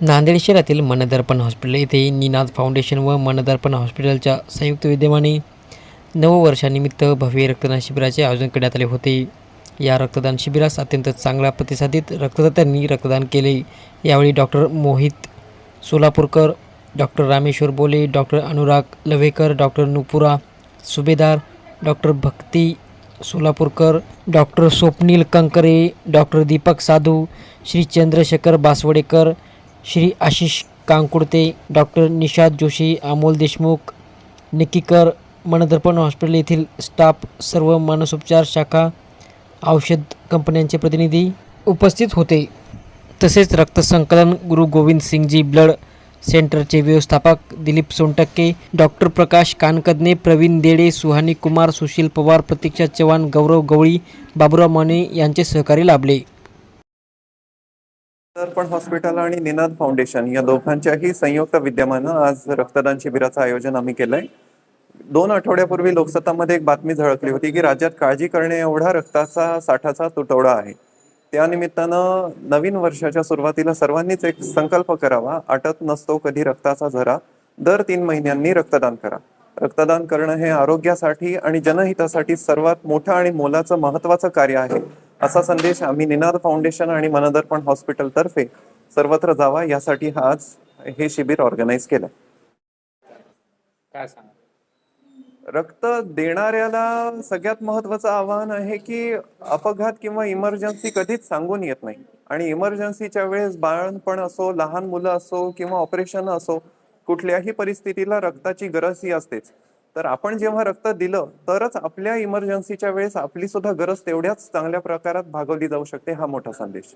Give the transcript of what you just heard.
नांदेड शहरातील मनदर्पण हॉस्पिटल येथे निनाद फाउंडेशन व मनदर्पण हॉस्पिटलच्या संयुक्त विद्यमाने नववर्षानिमित्त भव्य रक्तदान शिबिराचे आयोजन करण्यात आले होते. या रक्तदान शिबिरास अत्यंत चांगला प्रतिसादित रक्तदात्यांनी रक्तदान केले. यावेळी doctor Mohit Solapurkar doctor Rameshwar Bole doctor Anurag Lavekar doctor Nupura Subhedar doctor Bhakti Solapurkar doctor Swapnil Kankare doctor Deepak Sadhu Shri Chandrashekhar Basavdekar Shri Ashish Kankudte doctor Nishad Joshi Amol Deshmukh Nikikar Mandarpan hospital येथील staff सर्व मानसोपचार शाखा औषध कंपन्यांचे प्रतिनिधी उपस्थित होते. तसेच रक्तसंकलन गुरु गोविंद सिंगजी ब्लड सेंटरचे व्यवस्थापक दिलीप सोनटक्के डॉक्टर प्रकाश कानकदने प्रवीण देडे सुहानी कुमार सुशील पवार प्रतीक्षा चव्हाण गौरव गवळी बाबुराव माने यांचे सहकारी लाभले. दर्पण हॉस्पिटल आणि निनाद फाउंडेशन या दोघांच्याही संयुक्त विद्यमानं आज रक्तदान शिबिराचं आयोजन आम्ही केलंय. दोन आठवड्यापूर्वी लोकसत्तामध्ये एक बातमी झळकली होती की राज्यात काळजी करणे एवढा रक्ताचा साठाचा तुटवडा आहे. त्या निमित्तानं नवीन वर्षाच्या सुरुवातीला सर्वांनीच एक संकल्प करावा आटत नसतो कधी रक्ताचा झरा दर तीन महिन्यांनी रक्तदान करा. रक्तदान करणं हे आरोग्यासाठी आणि जनहितासाठी सर्वात मोठं आणि मोलाचं महत्वाचं कार्य आहे. असा संदेश आम्ही निनाद फाउंडेशन आणि मनदर्पण हॉस्पिटल तर्फे सर्वत्र जावा यासाठी हा आज हे शिबिर ऑर्गनाईज केलं रक्त देणाऱ्याला सगळ्यात महत्वाचं आव्हान आहे की अपघात किंवा इमर्जन्सी कधीच सांगून येत नाही. आणि इमर्जन्सीच्या वेळेस बाळणपण असो लहान मुलं असो किंवा ऑपरेशन असो कुठल्याही परिस्थितीला रक्ताची गरज ही असतेच. तर आपण जेव्हा रक्त दिलं तरच आपल्या इमर्जन्सीच्या वेळेस आपली सुद्धा गरज तेवढ्याच चांगल्या प्रकारात भागवली जाऊ शकते हा मोठा संदेश.